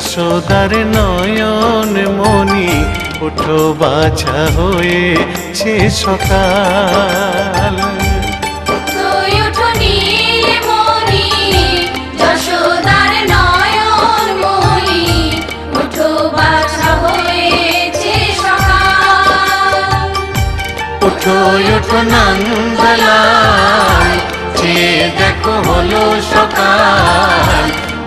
যশোদার নয়ন মনি ওঠো বাছা হয়েছে সকাল। ওঠো নন্দলাল যে দেখো হলো সকাল।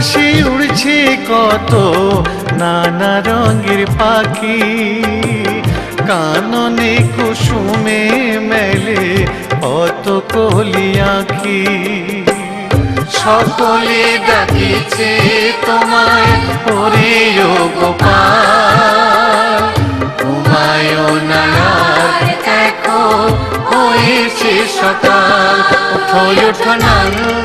আকাশে উড়ছে কত, নানা রঙের পাখি। কাননে কুসুমে মেলে কত আখি। সকলে ডাকিছে তোমায় হয়েছে সকাল। ওঠো ওঠো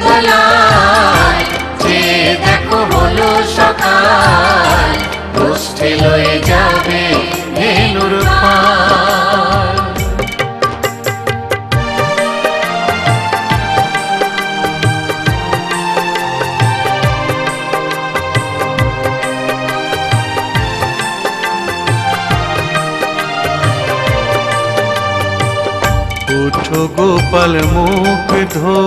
গোষ্ঠী লয়ে যাবে উঠো গোপাল মুখ ধো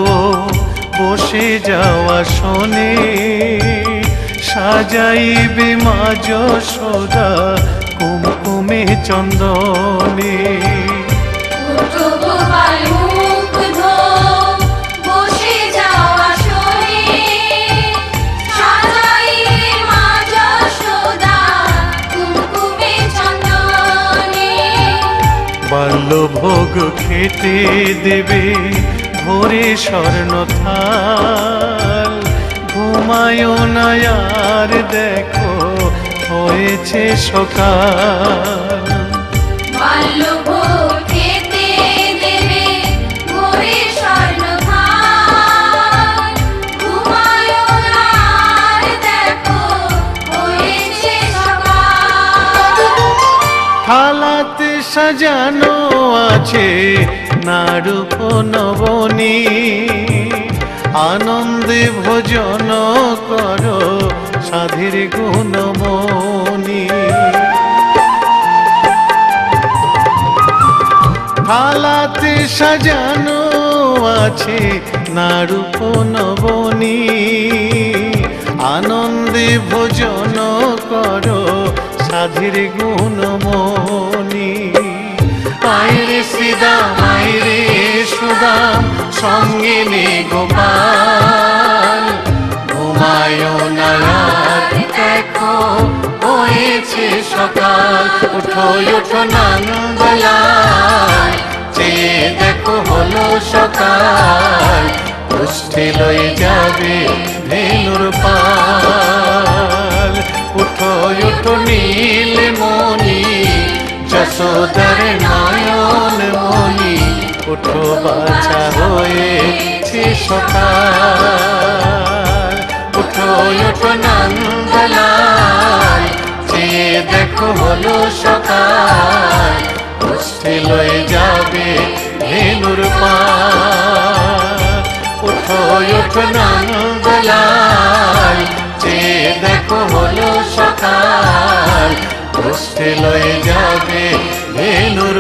বসে যাওয়া শোনে। সাজাইবে মা যশোদা কুমকুমে চন্দনে। বাল্যভোগ খেতে দেবে ভোরে স্বর্ণ থাল দেখো হয়েছে সকাল। থালাতে সাজানো আছে নারূপ নবনী আনন্দে ভোজন করো সাধীর গুণমণি। থালাতে সাজানো আছে নারূপ নবনী আনন্দে ভোজন করো সাধীর গুণমণি। আইরে শ্রীদাম আইরে সুদাম, সঙ্গে নে গোপাল। ঘুমায় না রাত দেখো হয়েছে সকাল, উঠো উঠো নন্দলাল যে দেখো হলো সকাল, পুষ্টি লয়ে যাবে ধেনুর পাল। উঠো উঠো নীল মনি যশোদার নয়ন মনি উঠো, বাছা হয়েছে সকাল। উঠো উঠো নন্দলাল যে দেখো হলো সকাল পুষ্টি লয়ে যাবে ধেনুর পাল উঠো উঠো নন্দলাল যে দেখো হলো সকাল কষ্টে লয়ে যাবে ধেনুর